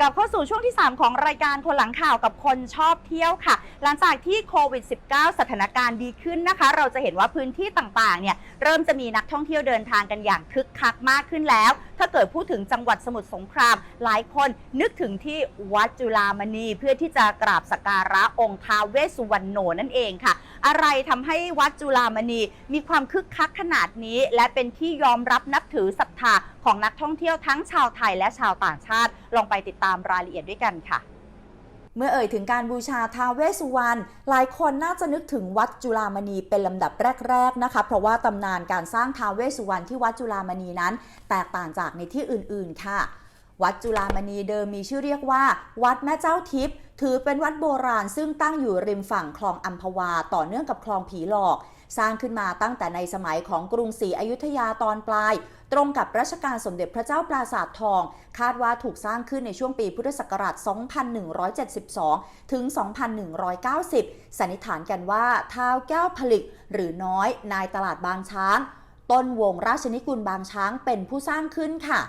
กลับเข้าสู่ช่วงที่ 3 ของรายการคนหลังข่าวกับคนชอบเที่ยวค่ะ หลังจากที่โควิด -19 สถานการณ์ดีขึ้นนะคะ เราจะเห็นว่าพื้นที่ต่างๆ เนี่ยเริ่มจะมีนักท่องเที่ยวเดินทางกันอย่างคึกคักมากขึ้นแล้ว ถ้าเกิดพูดถึงจังหวัดสมุทรสงคราม หลายคนนึกถึงที่วัดจุฬามณี เพื่อที่จะกราบสักการะองค์ท้าเวสสุวรรณโนนั่นเองค่ะ อะไรทำให้วัดจุฬามณีมีความคึกคักขนาดนี้ และเป็นที่ยอมรับนับถือศรัทธาของนักท่องเที่ยวทั้งชาวไทยและชาวต่างชาติ ลองไปติดตามรายละเอียดด้วยกันค่ะเมื่อเอ่ยถึงการบูชาท้าเวสุวรรณ หลายคนน่าจะนึกถึงวัดจุฬามณีเป็นลำดับแรกๆนะคะ เพราะว่าตำนานการสร้างท้าเวสสุวรรณที่วัดจุฬามณีนั้น แตกต่างจากในที่อื่นๆค่ะ วัดจุฬามณีเดิมมีชื่อเรียกว่า วัดแม่เจ้าทิพย์ถือเป็นวัดโบราณซึ่งตั้งอยู่ริมฝั่งคลองอัมพวาต่อเนื่องกับคลองผีหลอก สร้างขึ้นมาตั้งแต่ในสมัยของกรุงศรีอยุธยาตอนปลาย ตรงกับรัชกาลสมเด็จพระเจ้าปราสาททอง คาดว่าถูกสร้างขึ้นในช่วงปีพุทธศักราช 2172 ถึง 2190 สันนิษฐานกันว่าท้าวแก้วผลิกหรือน้อยนายตลาดบางช้าง ต้นวงราชนิกุลบางช้างเป็นผู้สร้างขึ้นค่ะ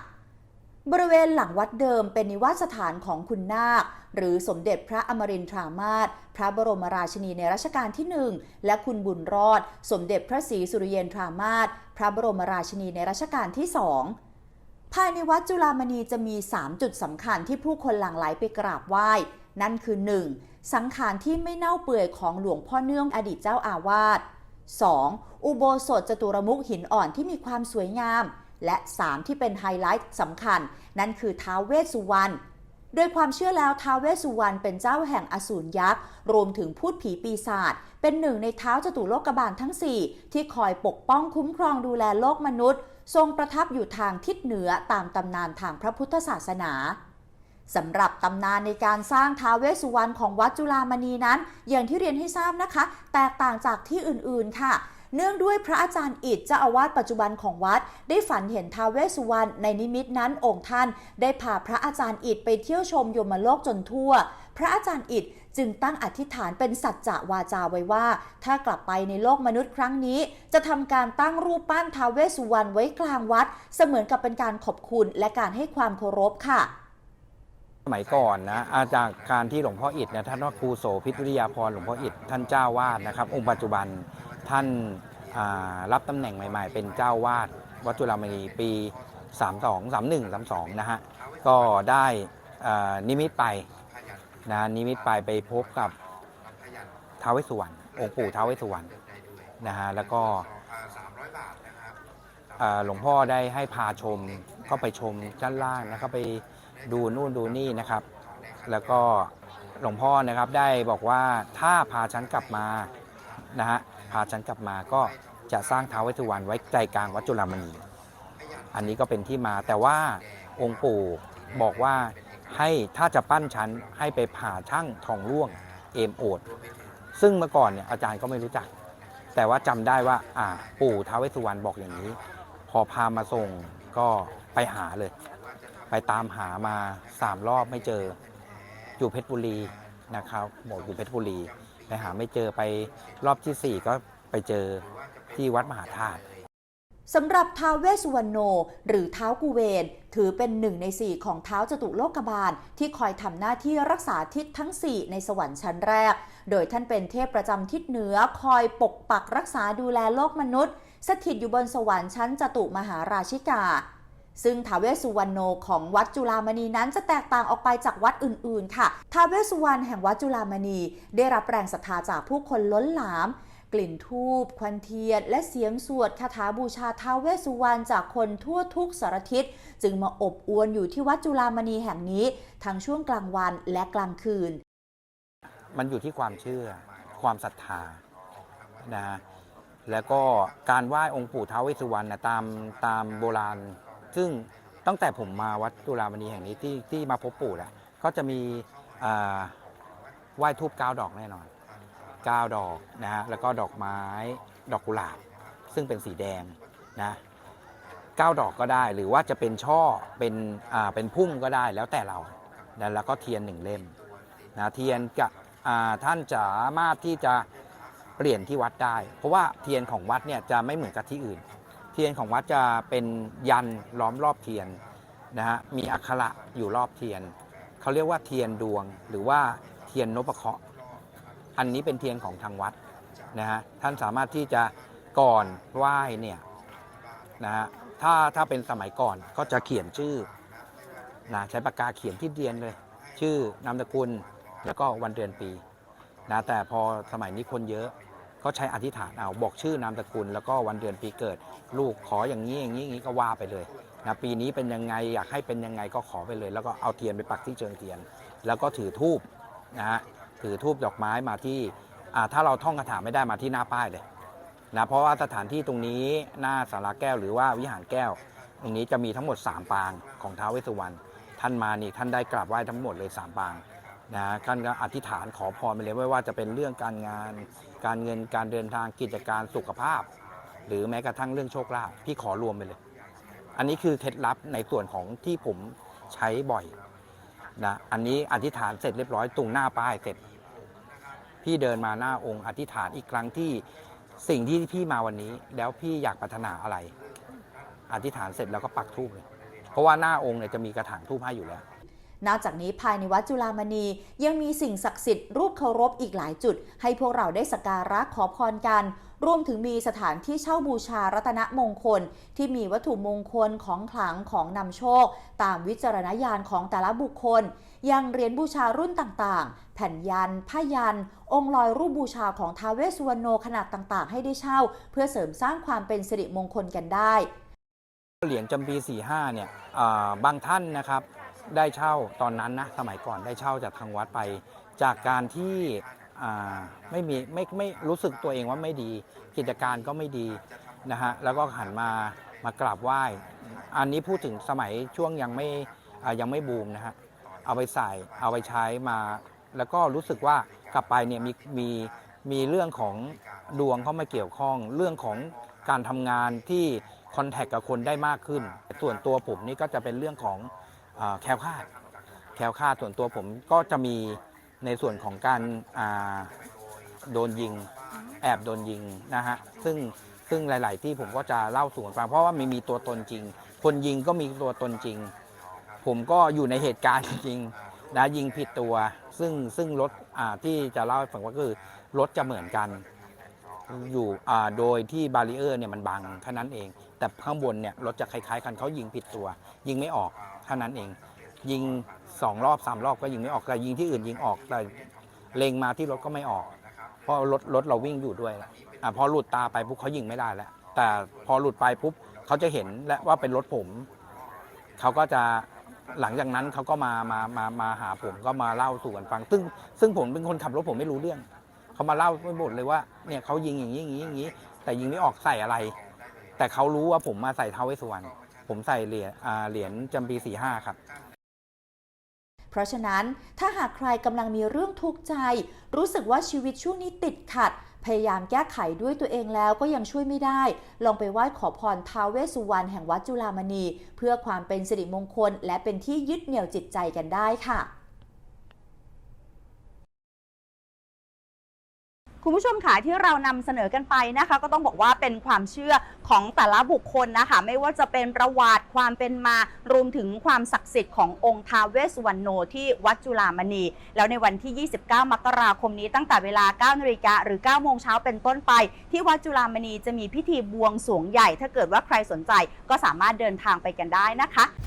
บริเวณหลังวัดเดิมเป็นนิวาสถานของคุณนาค หรือสมเด็จพระอมรินทรามาศพระบรมราชินีในรัชกาลที่หนึ่งและคุณบุญรอด สมเด็จพระศรีสุริเยนทรามาศพระบรมราชินีในรัชกาลที่สองภายในวัดจุฬามณีจะมี 3 จุดสำคัญที่ผู้คนหลั่งไหลไปกราบไหว้ นั่นคือ 1. สังขารที่ไม่เน่าเปื่อยของหลวงพ่อเนื่องอดีตเจ้าอาวาส 2. อุโบสถจตุรมุขหินอ่อนที่มีความสวยงาม และ 3 ที่เป็นไฮไลท์สำคัญ นั่นคือท้าวเวสสุวรรณโดยความเชื่อแล้วท้าวเวสสุวรรณเป็นเจ้าแห่งอสูรยักษ์ รวมถึงพูดผีปีศาจเป็นหนึ่งในเท้าจตุโลกบาลทั้ง 4 ที่คอยปกป้องคุ้มครองดูแลโลกมนุษย์ ทรงประทับอยู่ทางทิศเหนือตามตำนานทางพระพุทธศาสนาสำหรับตำนานในการสร้างท้าวเวสสุวรรณของวัดจุฬามณีนั้น อย่างที่เรียนให้ทราบนะคะ แตกต่างจากที่อื่นๆค่ะ เนื่องด้วยพระอาจารย์อิดเจ้าอาวาสปัจจุบันของวัด ได้ฝันเห็นท้าวเวสสุวรรณในนิมิตนั้นองค์ท่าน ได้พาพระอาจารย์อิดไปเที่ยวชมยมโลกจนทั่ว พระอาจารย์อิดจึงตั้งอธิษฐานเป็นสัจจะวาจาไว้ว่า ถ้ากลับไปในโลกมนุษย์ครั้งนี้ จะทำการตั้งรูปปั้นท้าวเวสสุวรรณไว้กลางวัด เสมือนกับเป็นการขอบคุณและการให้ความเคารพค่ะสมัยก่อนนะอาจากการที่หลวงพ่ออิฐนี่ยท่านว่าครูโสพิษวิทยาพรหลวงพ่ออิฐท่านเจ้าวาดนะครับ องค์ปัจจุบันท่าน รับตำแหน่งใหม่ ๆ เป็นเจ้าวาดวัดจุฬามณีปี 32 31 32 นะฮะ ก็ได้นิมิตไปนะนิมิตไปไปพบกับท้าวเวสสุวรรณองค์ปู่ท้าวเวสสุวรรณนะฮะแล้วก็หลวงพ่อได้ให้พาชมก็ไปชมชั้นล่างนะครับไปดูนู่นดูนี่นะครับ แล้วก็หลวงพ่อนะครับได้บอกว่าถ้าพาฉันกลับมานะฮะาฉันกลับมาก็จะสร้างท้าวเวสสุวรรณไว้ใจกลางวัดจุฬามณีอันนี้ก็เป็นที่มาแต่ว่าองค์ปู่บอกว่าให้ถ้าจะปั้นฉันให้ไปผ่าช่างทองร่วงเอมโอด ซึ่งเมื่อก่อนเนี่ยอาจารย์ก็ไม่รู้จัก แต่ว่าจำได้ว่าอ่าปู่ท้าวเวสสุวรรณบอกอย่างนี้ พอพามาส่งก็ไปหาเลย ไปตามหามาสามรอบไม่เจอ อยู่เพชรบุรีนะครับบอกอยู่เพชรบุรี ไปหาไม่เจอไปรอบที่สี่ก็ไปเจอที่วัดมหาธาตุสำหรับท้าวเวสุวรรณโน หรือเท้าวกุเวน ถือเป็นหนึ่งในสี่ของเท้าวจตุโลกบาล ที่คอยทำหน้าที่รักษาทิศทั้ง4ในสวรรค์ชั้นแรก โดยท่านเป็นเทพประจำทิศเหนือคอยปกปักรักษาดูแลโลกมนุษย์ สถิตอยู่บนสวรรค์ชั้นจตุมหาราชิกา ซึ่งท้าเวสุวรรณโนของวัดจุฬามณีนั้นจะแตกต่างออกไปจากวัดอื่นๆ ค่ะท้าเวสุวรรณแห่งวัดจุฬามณี ได้รับแรงศรัทธาจากผู้คนล้นหลาม กลิ่นทูบควันเทียน และเสียงสวดคาถาบูชาท้าเวสุวรรณจากคนทั่วทุกสารทิศ จึงมาอบอวลอยู่ที่วัดจุฬามณีแห่งนี้ ทั้งช่วงกลางวันและกลางคืน มันอยู่ที่ความเชื่อ ความศรัทธานะฮะแล้วก็การไหว้องค์ปู่ท้าวเวสสุวรรณนะตามตามโบราณ ซึ่งตั้งแต่ผมมาวัดจุฬามณีแห่งนี้ที่ที่มาพบปู่แหละก็จะมีไหว้ทูบเก้าดอกแน่นอนเก้าดอกนะฮะแล้วก็ดอกไม้ดอกกุหลาบ ซึ่งเป็นสีแดงนะเก้าดอกก็ได้ หรือว่าจะเป็นช่อเป็นอ่าเป็นพุ่มก็ได้แล้วแต่เรานะแล้วก็เทียนหนึ่งเล่มนะเทียนกับอ่าท่านจะสามารถที่จะเปลี่ยนที่วัดได้ เพราะว่าเทียนของวัดเนี่ยจะไม่เหมือนกับที่อื่น ทียนของวัดจะเป็นยันล้อมรอบเทียนนะฮะมีอักขระอยู่รอบเทียนเขาเรียกว่าเทียนดวง หรือว่าเทียนนพเคราะห์อันนี้เป็นเทียนของทางวัดนะฮะท่านสามารถที่จะก่อนไหว้เนี่ยนะฮะถ้าถ้าเป็นสมัยก่อนก็จะเขียนชื่อนะใช้ปากกาเขียนที่เทียนเลย ชื่อนามสกุลแล้วก็วันเดือนปีนะแต่พอสมัยนี้คนเยอะ ก็ใช้อธิษฐานเอาบอกชื่อนามสกุลแล้วก็วันเดือนปีเกิด ลูกขออย่างนี้อย่างนี้อย่างนี้ก็ว่าไปเลยนะปีนี้เป็นยังไงอยากให้เป็นยังไงก็ขอไปเลย แล้วก็เอาเทียนไปปักที่เชิงเทียน แล้วก็ถือทูบนะฮะถือทูบดอกไม้มาที่ถ้าเราท่องคาถาไม่ได้มาที่หน้าป้ายเลยนะเพราะว่าสถานที่ตรงนี้หน้าสาราแก้วหรือว่าวิหารแก้ว ตรงนี้จะมีทั้งหมด 3 ปางของท้าวเวสสุวรรณท่านมานี่ท่านได้กราบไหว้ทั้งหมดเลย 3 ปางนะท่านก็อธิษฐานขอพรไปเลยไม่ว่าจะเป็นเรื่องการงาน การเงินการเดินทางกิจการสุขภาพ หรือแม้กระทั่งเรื่องโชคลาภพี่ขอรวมไปเลย อันนี้คือเคล็ดลับในส่วนของที่ผมใช้บ่อยนะอันนี้อธิษฐานเสร็จเรียบร้อยตรงหน้าป้ายเสร็จ พี่เดินมาหน้าองค์ อธิษฐานอีกครั้งที่สิ่งที่พี่มาวันนี้ แล้วพี่อยากปรารถนาอะไร อธิษฐานเสร็จแล้วก็ปักธูปเลยเพราะว่าหน้าองค์เนี่ยจะมีกระถางธูปให้อยู่แล้ว นอกจากนี้ภายในวัดจุฬามณียังมีสิ่งศักดิ์สิทธิ์รูปเคารพอีกหลายจุด ให้พวกเราได้สักการะขอพรกัน รวมถึงมีสถานที่เช่าบูชารัตนมงคล ที่มีวัตถุมงคลของขลังของนำโชค ตามวิจารณญาณของแต่ละบุคคล ยังเหรียญบูชารุ่นต่างๆ แผ่นยัน ผ้ายัน องค์ลอยรูปบูชาของท้าวเวสสุวรรณโนขนาดต่างๆ ให้ได้เช่า เพื่อเสริมสร้างความเป็นสิริมงคลกันได้เหรียญจำปี 45 เนี่ยบางท่านนะครับ ได้เช่าตอนนั้นนะสมัยก่อนได้เช่าจากทางวัดไป จากการที่ไม่มีไม่ไม่รู้สึกตัวเองว่าไม่ดี กิจการก็ไม่ดีนะฮะแล้วก็หันมามากราบไหว้ อันนี้พูดถึงสมัยช่วงยังไม่ยังไม่บูมนะฮะเอาไปใส่เอาไปใช้มา แล้วก็รู้สึกว่ากลับไปเนี่ยมีมีมีเรื่องของดวงเข้ามาเกี่ยวข้อง เรื่องของการทำงานที่คอนแทคกับคนได้มากขึ้น ส่วนตัวผมนี่ก็จะเป็นเรื่องของ แคล้วคลาดแคล้วคลาดส่วนตัวผมก็จะมีในส่วนของการโดนยิง แอบโดนยิงนะฮะซึ่งซึ่งหลาย ๆ ที่ผมก็จะเล่าสู่กันฟังเพราะว่ามันมีตัวตนจริง คนยิงก็มีตัวตนจริง ผมก็อยู่ในเหตุการณ์จริงนะยิงผิดตัว ซึ่งซึ่งรถที่จะเล่าให้ฟังก็คือรถจะเหมือนกันอยู่โดยที่บารีเออร์เนี่ยมันบังแค่นั้นเอง แต่ข้างบนเนี่ยรถจะคล้าย ๆ กันเขายิงผิดตัว ยิงไม่ออก เท่านั้นเอง ยิงสองรอบสามรอบก็ยิงไม่ออกแต่ยิงที่อื่นยิงออกแต่เล็งมาที่รถก็ไม่ออก เพราะรถรถเราวิ่งอยู่ด้วยแหละอะพอหลุดตาไปปุ๊บเขายิงไม่ได้แล้ว แต่พอหลุดไปปุ๊บเขาจะเห็นและว่าเป็นรถผมเขาก็จะหลังจากนั้นเขาก็มามามามาหาผมก็มาเล่าสู่กันฟัง ซึ่งซึ่งผมเป็นคนขับรถผมไม่รู้เรื่องเขามาเล่าไม่หมดเลยว่าเนี่ยเขายิงอย่างนี้อย่างนี้อย่างนี้ แต่ยิงไม่ออกใส่อะไร แต่เขารู้ว่าผมมาใส่เท้าวเวสสุวรรณ ผมใส่เหรียญเหรียญจำปีสี่ห้าครับ เพราะฉะนั้นถ้าหากใครกำลังมีเรื่องทุกข์ใจ รู้สึกว่าชีวิตช่วงนี้ติดขัด พยายามแก้ไขด้วยตัวเองแล้วก็ยังช่วยไม่ได้ ลองไปไหว้ขอพรท้าวเวสสุวรรณแห่งวัดจุฬามณี เพื่อความเป็นสิริมงคลและเป็นที่ยึดเหนี่ยวจิตใจกันได้ค่ะ คุณผู้ชมค่ะที่เรานำเสนอกันไปนะคะ ก็ต้องบอกว่าเป็นความเชื่อของแต่ละบุคคลนะคะ ไม่ว่าจะเป็นประวัติความเป็นมารวมถึงความศักดิ์สิทธิ์ขององค์ท้าเวสุวรรณโนที่วัดจุฬามณี แล้วในวันที่ 29 มกราคมนี้ตั้งแต่เวลา 9นาฬิกาหรือ 9 โมงเช้าเป็นต้นไป ที่วัดจุฬามณีจะมีพิธีบวงสรวงใหญ่ ถ้าเกิดว่าใครสนใจก็สามารถเดินทางไปกันได้นะคะ